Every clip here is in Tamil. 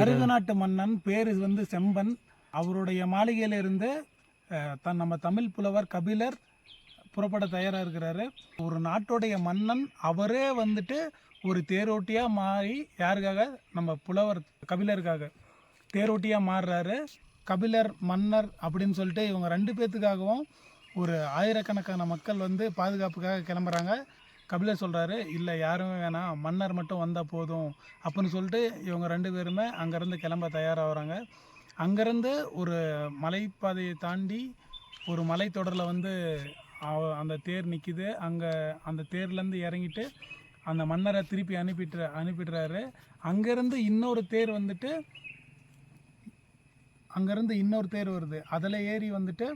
அருகு நாட்டு மன்னன் பேர் வந்து செம்பன். அவருடைய மாளிகையில் இருந்து தன் நம்ம தமிழ் புலவர் கபிலர் புறப்பட தயாராக இருக்கிறாரு. ஒரு நாட்டுடைய மன்னன் அவரே வந்துட்டு ஒரு தேரோட்டியாக மாறி யாருக்காக? நம்ம புலவர் கபிலருக்காக தேரோட்டியாக மாறுறாரு. கபிலர் மன்னர் அப்படின்னு சொல்லிட்டு இவங்க ரெண்டு பேர்த்துக்காகவும் ஒரு ஆயிரக்கணக்கான மக்கள் வந்து பாதுகாப்புக்காக கிளம்புறாங்க. கபிலர் சொல்கிறாரு இல்லை யாருமே வேணாம். மன்னர் மட்டும் வந்தால் போதும். அப்படின்னு சொல்லிட்டு இவங்க ரெண்டு பேருமே அங்கேருந்து கிளம்ப தயாராகிறாங்க. அங்கேருந்து ஒரு மலைப்பாதையை தாண்டி ஒரு மலைத்தொடரில் வந்து அந்த தேர் நிற்கிது அங்கே அந்த தேர்லேருந்து இறங்கிட்டு அந்த மன்னரை திருப்பி அனுப்பிட்டு அனுப்பிடுறாரு. அங்கேருந்து இன்னொரு தேர் வந்துட்டு அங்கேருந்து இன்னொரு தேர் வருது. அதில் ஏறி வந்துட்டு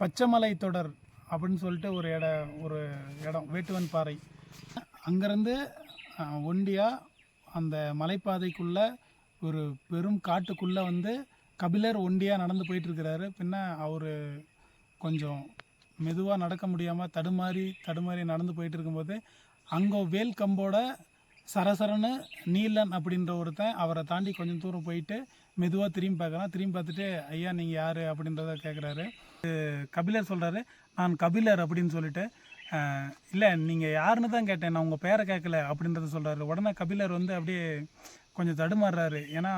பச்சைமலை தொடர் அப்படின்னு சொல்லிட்டு ஒரு இட ஒரு இடம் வேட்டுவன் பாறை. அங்கேருந்து ஒண்டியாக அந்த மலைப்பாதைக்குள்ளே ஒரு பெரும் காட்டுக்குள்ளே வந்து கபிலர் ஒண்டியாக நடந்து போயிட்டுருக்கிறாரு. பின்ன அவர் கொஞ்சம் மெதுவாக நடக்க முடியாமல் தடுமாறி தடுமாறி நடந்து போயிட்டு இருக்கும்போது அங்கே வேல் கம்போட சரசரன்னு நீலன் அப்படின்ற ஒருத்தன் அவரை தாண்டி கொஞ்சம் தூரம் போயிட்டு மெதுவாக திரும்பி பார்க்குறான். திரும்பி பார்த்துட்டு ஐயா நீங்கள் யார்? அப்படின்றத கேட்குறாரு கபிலர் சொல்கிறாரு நான் கபிலர் அப்படின்னு சொல்லிட்டு இல்லை நீங்கள் யாருன்னு தான் கேட்டேன். நான் உங்கள் பேரை கேட்கல அப்படின்றத சொல்கிறாரு உடனே கபிலர் வந்து அப்படியே கொஞ்சம் தடுமாறுறாரு. ஏன்னா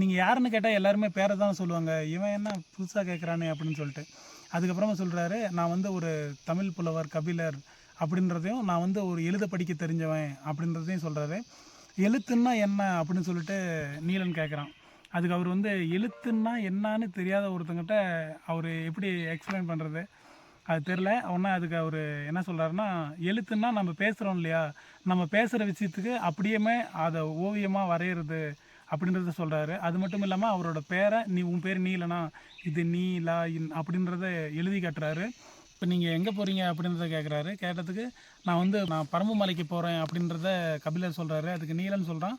நீங்கள் யாருன்னு கேட்டால் எல்லாருமே பேரை தான் சொல்லுவாங்க. இவன் என்ன புதுசாக கேட்குறானே அப்படின்னு சொல்லிட்டு. அதுக்கப்புறமா சொல்கிறாரு நான் வந்து ஒரு தமிழ் புலவர் கபிலர் அப்படின்றதையும் நான் வந்து ஒரு எழுத படிக்க தெரிஞ்சவன் அப்படின்றதையும் சொல்கிறாரு எழுத்துன்னா என்ன அப்படின்னு சொல்லிட்டு நீலன் கேட்குறான் அதுக்கு அவர் வந்து எழுத்துன்னா என்னன்னு தெரியாத ஒருத்தங்கிட்ட அவர் எப்படி எக்ஸ்பிளைன் பண்ணுறது அது தெரில ஒன்றா அதுக்கு அவர் என்ன சொல்கிறாருன்னா எழுத்துன்னா நம்ம பேசுகிறோம் இல்லையா? நம்ம பேசுகிற விஷயத்துக்கு அப்படியுமே அதை ஓவியமாக வரைகிறது அப்படின்றத சொல்கிறாரு அது மட்டும் இல்லாமல் அவரோட பேரை நீ உன் பேர் நீலனா இது நீலா இன் அப்படின்றத எழுதி காட்டுறாரு. இப்போ நீங்கள் எங்கே போகிறீங்க அப்படின்றத கேட்குறாரு கேட்டதுக்கு நான் வந்து நான் பரம்பு மலைக்கு போகிறேன் அப்படின்றத கபிலர் சொல்கிறாரு அதுக்கு நீலன் சொல்கிறான்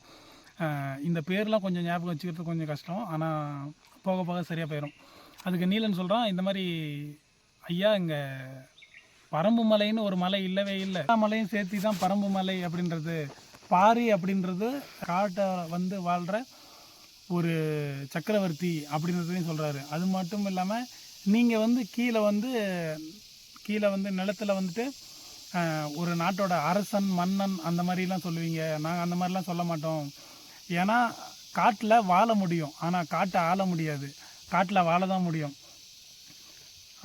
இந்த பேர்லாம் கொஞ்சம் ஞாபகம் வச்சுக்கிறது கொஞ்சம் கஷ்டம். ஆனால் போக போக சரியாக போயிடும் அதுக்கு நீலன் சொல்கிறான் இந்த மாதிரி ஐயா இங்கே பரம்பு மலைன்னு ஒரு மலை இல்லவே இல்லை. எல்லா மலையும் சேர்த்து தான் பரம்பு மலை அப்படின்றது. பாரி அப்படின்றது காட்டை வந்து வாழ்கிற ஒரு சக்கரவர்த்தி அப்படின்றதையும் சொல்கிறாரு அது மட்டும் இல்லாமல் நீங்கள் வந்து கீழே வந்து கீழே வந்து நிலத்தில் வந்துட்டு ஒரு நாட்டோட அரசன் மன்னன் அந்த மாதிரிலாம் சொல்லுவீங்க. நாங்கள் அந்த மாதிரிலாம் சொல்ல மாட்டோம். ஏன்னா காட்டில் வாழ முடியும். ஆனால் காட்டை ஆள முடியாது. காட்டில் வாழ தான் முடியும்.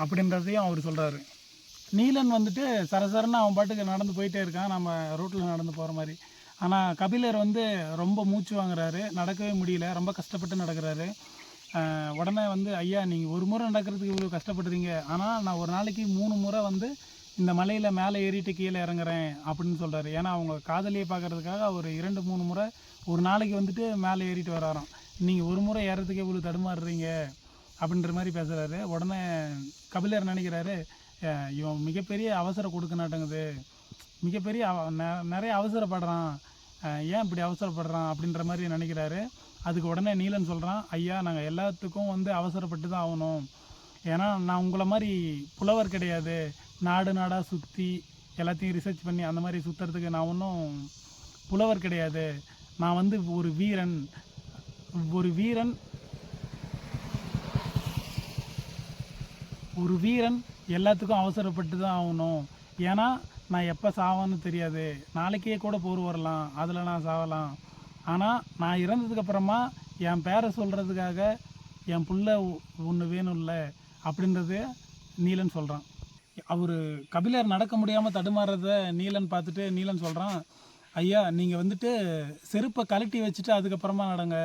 அப்படின்றதையும் அவர் சொல்கிறாரு நீலன் வந்துட்டு சரசரன்னு அவன் பாட்டுக்கு நடந்து போயிட்டே இருக்கான். நம்ம ரூட்டில் நடந்து போகிற மாதிரி. ஆனால் கபிலர் வந்து ரொம்ப மூச்சு வாங்குறாரு. நடக்கவே முடியல. ரொம்ப கஷ்டப்பட்டு நடக்கிறாரு. உடனே வந்து ஐயா நீங்கள் ஒரு முறை நடக்கிறதுக்கு இவ்வளோ கஷ்டப்படுறீங்க. ஆனால் நான் ஒரு நாளைக்கு மூணு முறை வந்து இந்த மலையில் மேலே ஏறிட்டு கீழே இறங்குறேன். அப்படின்னு சொல்கிறாரு ஏன்னா அவங்க காதலியை பார்க்கறதுக்காக ஒரு இரண்டு மூணு முறை ஒரு நாளைக்கு வந்துட்டு மேலே ஏறிட்டு வராராம். நீங்கள் ஒரு முறை ஏறதுக்கே இவ்வளோ தடுமாறுறீங்க? அப்படின்ற மாதிரி பேசுகிறாரு உடனே கபிலர் நினைக்கிறாரு இவன் மிகப்பெரிய அவசரம் கொடுக்க மாட்டேங்குது. மிகப்பெரிய அவ- நெ- நிறைய அவசரப்படுறான். ஏன் இப்படி அவசரப்படுறான்? அப்படின்ற மாதிரி நினைக்கிறாரு. அதுக்கு உடனே நீலன் சொல்கிறான் ஐயா நாங்கள் எல்லாத்துக்கும் வந்து அவசரப்பட்டு தான் ஆகணும். ஏன்னா நான் உங்களை மாதிரி புலவர் கிடையாது. நாடு நாடாக சுற்றி எல்லாத்தையும் ரிசர்ச் பண்ணி அந்த மாதிரி சுற்றுறதுக்கு நான் ஒன்றும் புலவர் கிடையாது. நான் வந்து ஒரு வீரன். ஒரு வீரன் ஒரு வீரன் எல்லாத்துக்கும் அவசரப்பட்டு தான் ஆகணும். ஏன்னா நான் எப்போ சாவான்னு தெரியாது. நாளைக்கே கூட போர் வரலாம். அதில் நான் சாவலாம். ஆனால் நான் இறந்ததுக்கப்புறமா என் பேரை சொல்கிறதுக்காக என் பிள்ளை ஒன்று வேணும்ல அப்படின்றது நீலன் சொல்கிறான் அவர் கபிலர் நடக்க முடியாமல் தடுமாறுறத நீலன் பார்த்துட்டு நீலன் சொல்கிறான் ஐயா நீங்கள் வந்துட்டு செருப்பை கழட்டி வச்சுட்டு அதுக்கப்புறமா நடங்க.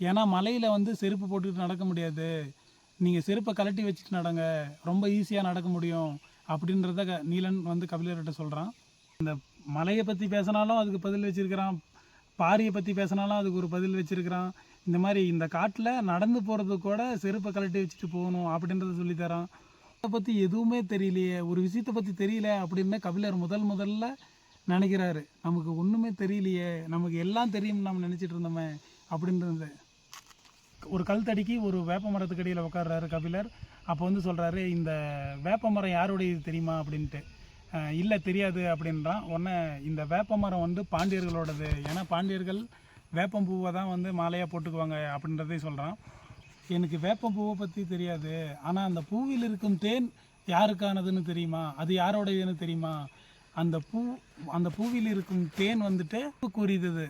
ஏன்னா மலையில் வந்து செருப்பு போட்டுக்கிட்டு நடக்க முடியாது. நீங்கள் செருப்பை கழட்டி வச்சுட்டு நடங்க. ரொம்ப ஈஸியாக நடக்க முடியும். அப்படின்றத க- நீலன் வந்து கபிலர்கிட்ட சொல்கிறான் இந்த மலையை பற்றி பேசினாலும் அதுக்கு பதில் வச்சிருக்கிறான். பாரியை பற்றி பேசினாலும் அதுக்கு ஒரு பதில் வச்சிருக்கிறான். இந்த மாதிரி இந்த காட்டில் நடந்து போகிறது கூட செருப்பை கழட்டி வச்சுட்டு போகணும் அப்படின்றத சொல்லித்தரான் அதை பற்றி எதுவுமே தெரியலையே. ஒரு விஷயத்தை பற்றி தெரியல அப்படின்னு கபிலர் முதல் முதல்ல நினைக்கிறாரு. நமக்கு ஒன்றுமே தெரியலையே. நமக்கு எல்லாம் தெரியும் நம்ம நினச்சிட்டு இருந்தோமே அப்படின்றது. ஒரு கல்தடிக்கு ஒரு வேப்ப மரத்துக்கு அடியில் உட்கார்றாரு கபிலர். அப்போ வந்து சொல்கிறாரு இந்த வேப்ப மரம் யாருடையது தெரியுமா அப்படின்ட்டு. இல்லை தெரியாது அப்படின்றான். உடனே இந்த வேப்ப மரம் வந்து பாண்டியர்களோடது. ஏன்னா பாண்டியர்கள் வேப்பம்பூவை தான் வந்து மாலையாக போட்டுக்குவாங்க அப்படின்றதையும் சொல்கிறான் எனக்கு வேப்பம்பூவை பற்றி தெரியாது. ஆனால் அந்த பூவில் இருக்கும் தேன் யாருக்கானதுன்னு தெரியுமா? அது யாரோடையதுன்னு தெரியுமா? அந்த பூ அந்த பூவில் இருக்கும் தேன் வந்துட்டு கூறியது. உரிதது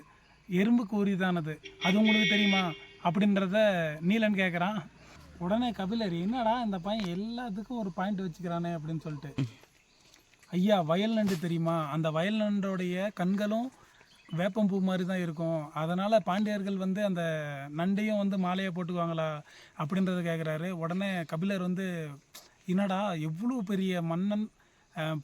எறும்புக்கு உரிதானது அது உங்களுக்கு தெரியுமா? அப்படின்றத நீலன் கேட்குறான் உடனே கபிலர் என்னடா இந்த பையன் எல்லாத்துக்கும் ஒரு பாயிண்ட் வச்சுக்கிறானே? அப்படின்னு சொல்லிட்டு. ஐயா வயல் நண்டு தெரியுமா? அந்த வயல் நண்டோடைய கண்களும் வேப்பம்பூ மாதிரி தான் இருக்கும். அதனால் பாண்டியர்கள் வந்து அந்த நண்டையும் வந்து மாலையை போட்டுக்குவாங்களா? அப்படின்றத கேட்குறாரு உடனே கபிலர் வந்து என்னடா எவ்வளோ பெரிய மன்னன்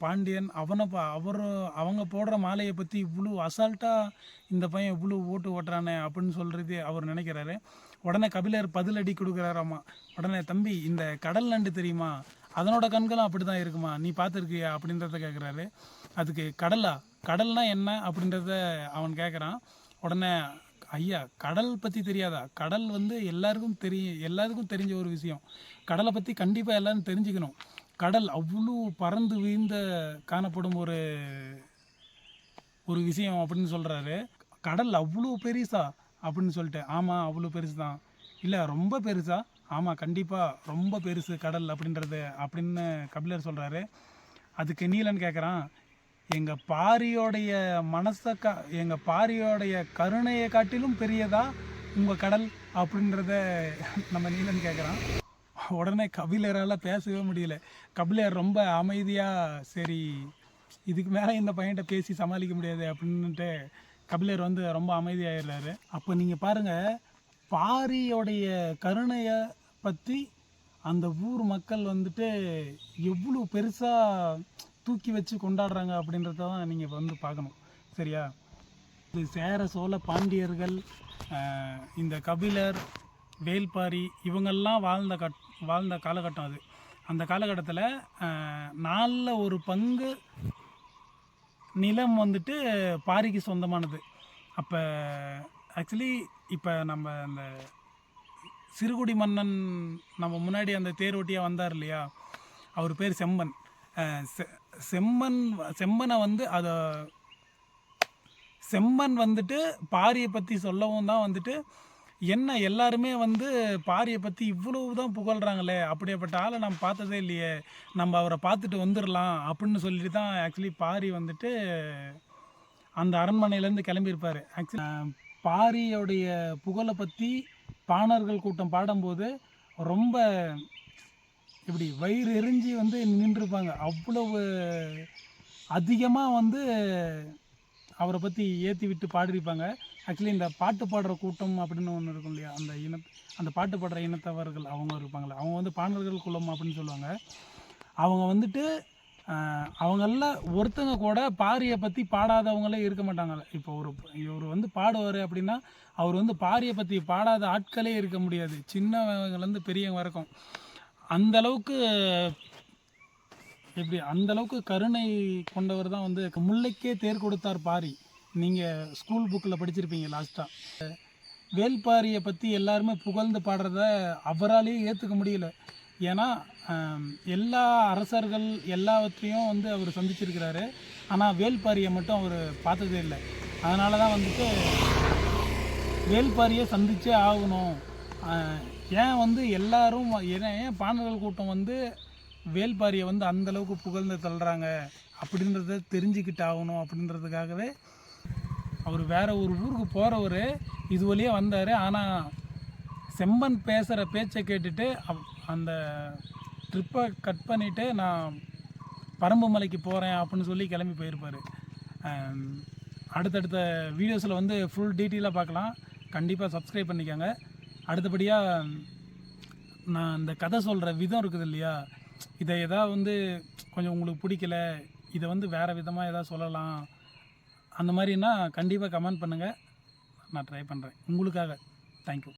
பாண்டியன் அவனை பா அவர் அவங்க போடுற மாலையை பற்றி இவ்வளோ அசால்ட்டாக இந்த பையன் இவ்வளோ ஓட்டு ஓட்டுறானே அப்படின்னு சொல்கிறது அவர் நினைக்கிறாரு. உடனே கபிலர் பதிலடி கொடுக்குறாராமா உடனே தம்பி இந்த கடல் நண்டு தெரியுமா? அதனோட கண்களும் அப்படி தான் இருக்குமா? நீ பார்த்துருக்கியா? அப்படின்றத கேட்குறாரு அதுக்கு கடலா? கடல்னா என்ன? அப்படின்றத அவன் கேட்குறான் உடனே ஐயா கடல் பற்றி தெரியாதா? கடல் வந்து எல்லாருக்கும் தெரியும் எல்லாருக்கும் தெரிஞ்ச ஒரு விஷயம். கடலை பற்றி கண்டிப்பாக எல்லாரும் தெரிஞ்சுக்கணும். கடல் அவ்வளோ பறந்து வீழ்ந்த காணப்படும் ஒரு ஒரு விஷயம் அப்படின்னு சொல்கிறாரு கடல் அவ்வளோ பெருசா அப்படின்னு சொல்லிட்டு ஆமாம் அவ்வளோ பெருசு தான் இல்லை ரொம்ப பெருசா? ஆமாம் கண்டிப்பாக ரொம்ப பெருசு கடல் அப்படின்றது அப்படின்னு கபிலர் சொல்கிறாரு அதுக்கு நீலன் கேட்குறான் எங்கள் பாரியோடைய மனசை கா எங்கள் பாரியோடைய கருணையை காட்டிலும் பெரியதா உங்கள் கடல்? அப்படின்றத நம்ம நீலன் கேட்குறான் உடனே கபிலரால் பேசவே முடியல. கபிலர் ரொம்ப அமைதியாக சரி இதுக்கு மேலே இந்த பையன்கிட்ட பேசி சமாளிக்க முடியாது அப்படின்ட்டு கபிலர் வந்து ரொம்ப அமைதியாகிடுறாரு அப்போ நீங்கள் பாருங்கள் பாரியோடைய கருணையை பற்றி அந்த ஊர் மக்கள் வந்துட்டு எவ்வளோ பெருசாக தூக்கி வச்சு கொண்டாடுறாங்க அப்படின்றத தான் நீங்கள் வந்து பார்க்கணும். சரியா? இது சேர சோழ பாண்டியர்கள் இந்த கபிலர் வேல்பாரி இவங்கெல்லாம் வாழ்ந்த கட் வாழ்ந்த காலகட்டம் அது. அந்த காலகட்டத்தில் நாலில் ஒரு பங்கு நிலம் வந்துட்டு பாரிக்கு சொந்தமானது. அப்போ ஆக்சுவலி இப்போ நம்ம அந்த சிறுகுடி மன்னன் நம்ம முன்னாடி அந்த தேரோட்டியாக வந்தார் இல்லையா? அவர் பேர் செம்மன். செ- செம்மன் செம்மனை வந்து அதை செம்மன் வந்துட்டு பாரியை பற்றி சொல்லவும் தான் வந்துட்டு என்ன எல்லாருமே வந்து பாரியை பற்றி இவ்வளவு தான் புகழ்கிறாங்களே அப்படியேப்பட்ட ஆளை நம்ம பார்த்ததே இல்லையே. நம்ம அவரை பார்த்துட்டு வந்துடலாம் அப்படின்னு சொல்லிட்டு தான் ஆக்சுவலி பாரி வந்துட்டு அந்த அரண்மனையிலேருந்து கிளம்பியிருப்பார். ஆக்சுவலி பாரியோடைய புகழை பற்றி பாணர்கள் கூட்டம் பாடும்போது ரொம்ப இப்படி வயிறு எரிஞ்சு வந்து நின்றுருப்பாங்க. அவ்வளவு அதிகமாக வந்து அவரை பற்றி ஏற்றி விட்டு பாடியிருப்பாங்க. ஆக்சுவலி இந்த பாட்டு பாடுற கூட்டம் அப்படின்னு ஒன்று இருக்கும் இல்லையா? அந்த இன அந்த பாட்டு பாடுற இனத்தவர்கள் அவங்க இருப்பாங்களே அவங்க வந்து பாண்டர்கள் குலம் அப்படின்னு சொல்லுவாங்க. அவங்க வந்துட்டு ஆஹ், அவங்கள ஒருத்தங்க கூட பாரியை பற்றி பாடாதவங்களே இருக்க மாட்டாங்க இப்போ ஒரு இவர் வந்து பாடுவார் அப்படின்னா அவர் வந்து பாரியை பற்றி பாடாத ஆட்களே இருக்க முடியாது. சின்னவங்கலேருந்து பெரியவங்க வரைக்கும். அந்த அளவுக்கு எப்படி அந்த அளவுக்கு கருணை கொண்டவர் தான் வந்து முல்லைக்கே தேர் கொடுத்தார் பாரி. நீங்கள் ஸ்கூல் புக்கில் படிச்சிருப்பீங்க லாஸ்ட்டாக வேல்பாரியை பற்றி எல்லாருமே புகழ்ந்து பாடுறத அவராலேயே ஏற்றுக்க முடியல. ஏன்னா எல்லா அரசர்கள் எல்லாவற்றையும் வந்து அவர் சந்திச்சிருக்கிறாரு. ஆனால் வேல்பாரியை மட்டும் அவர் பார்த்ததே இல்லை. அதனால தான் வந்துட்டு வேல்பாரியை சந்திச்சே ஆகணும். ஏன் வந்து எல்லாரும் ஏன் ஏன் பாண்டர்கள் கூட்டம் வந்து வேல்பாரியை வந்து அந்த அளவுக்கு புகழ்ந்து தள்ளுறாங்க அப்படின்றத தெரிஞ்சுக்கிட்டு ஆகணும் அப்படின்றதுக்காகவே அவர் வேறு ஒரு ஊருக்கு போகிறவர் இது வழியாக வந்தார். ஆனால் செம்மன் பேசுகிற பேச்சை கேட்டுட்டு அந்த ட்ரிப்பை கட் பண்ணிவிட்டு நான் பரம்பு மலைக்கு போகிறேன் அப்படின்னு சொல்லி கிளம்பி போயிருப்பார். அடுத்தடுத்த வீடியோஸில் வந்து ஃபுல் டீட்டெயிலாக பார்க்கலாம். கண்டிப்பாக சப்ஸ்கிரைப் பண்ணிக்கோங்க. அடுத்தபடியாக நான் இந்த கதை சொல்கிற விதம் இருக்குது இல்லையா? இதை எதாவது வந்து கொஞ்சம் உங்களுக்கு பிடிக்கல இதை வந்து வேறு விதமாக எதாவது சொல்லலாம் அந்த மாதிரின்னா கண்டிப்பாக கமெண்ட் பண்ணுங்கள் நான் ட்ரை பண்ணுறேன் உங்களுக்காக. தேங்க்யூ